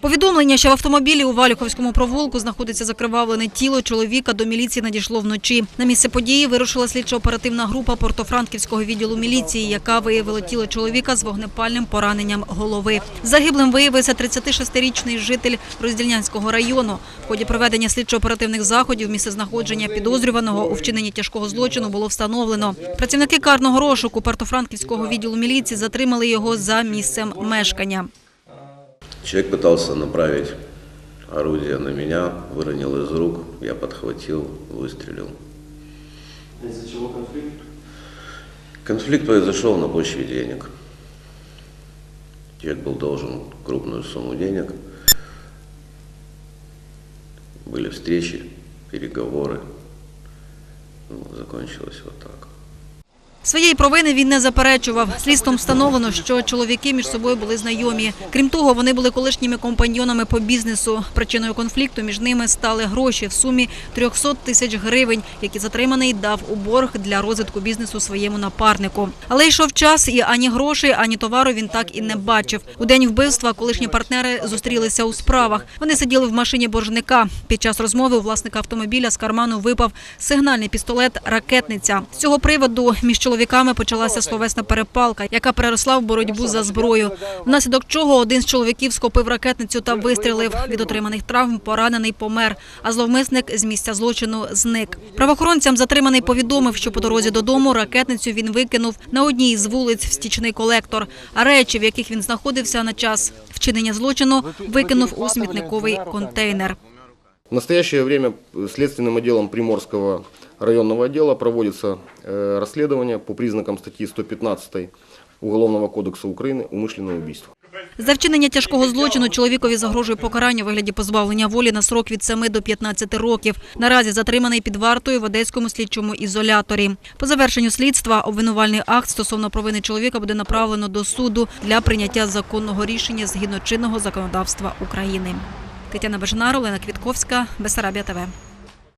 Повідомлення, що в автомобілі у Валіховському провулку знаходиться закривавлене тіло чоловіка, до міліції надійшло вночі. На місце події вирушила слідчо-оперативна група Портофранківського відділу міліції, яка виявила тіло чоловіка з вогнепальним пораненням голови. Загиблим виявився 36-річний житель Роздільнянського району. В ході проведення слідчо-оперативних заходів місце знаходження підозрюваного у вчиненні тяжкого злочину було встановлено. Працівники карного розшуку Портофранківського відділу міліції затримали його за місцем мешкання. Человек пытался направить орудие на меня, выронил из рук, я подхватил, выстрелил. Из-за чего конфликт? Конфликт произошел на почве денег. Человек был должен крупную сумму денег. Были встречи, переговоры. Ну, закончилось вот так. Своєї провини він не заперечував. Слідством встановлено, що чоловіки між собою були знайомі. Крім того, вони були колишніми компаньйонами по бізнесу. Причиною конфлікту між ними стали гроші в сумі 300 тисяч гривень, які затриманий дав у борг для розвитку бізнесу своєму напарнику. Але йшов час, і ані грошей, ані товару він так і не бачив. У день вбивства колишні партнери зустрілися у справах. Вони сиділи в машині боржника. Під час розмови у власника автомобіля з карману випав сигнальний пістолет «Ракетниця». З цього приводу між чоловіками почалася словесна перепалка, яка переросла в боротьбу за зброю. Внаслідок чого один з чоловіків схопив ракетницю та вистрілив. Від отриманих травм поранений помер, а зловмисник з місця злочину зник. Правоохоронцям затриманий повідомив, що по дорозі додому ракетницю він викинув на одній із вулиць в стічний колектор, а речі, в яких він знаходився на час вчинення злочину, викинув у смітниковий контейнер. В настоящее время следственным отделом Приморского районного отдела проводится э, расследование по признакам статьи 115 Уголовного кодекса Украины «Умышленное убийство». За вчинення тяжкого злочину чоловікові загрожує покарання у вигляді позбавлення волі на срок від 7 до 15 років. Наразі затриманий під вартою в одеському слідчому ізоляторі. По завершенню слідства обвинувальний акт стосовно провини чоловіка буде направлено до суду для прийняття законного рішення згідно чинного законодавства України. Тетяна Бежнар, Олена Квітковська, Бесарабія ТВ.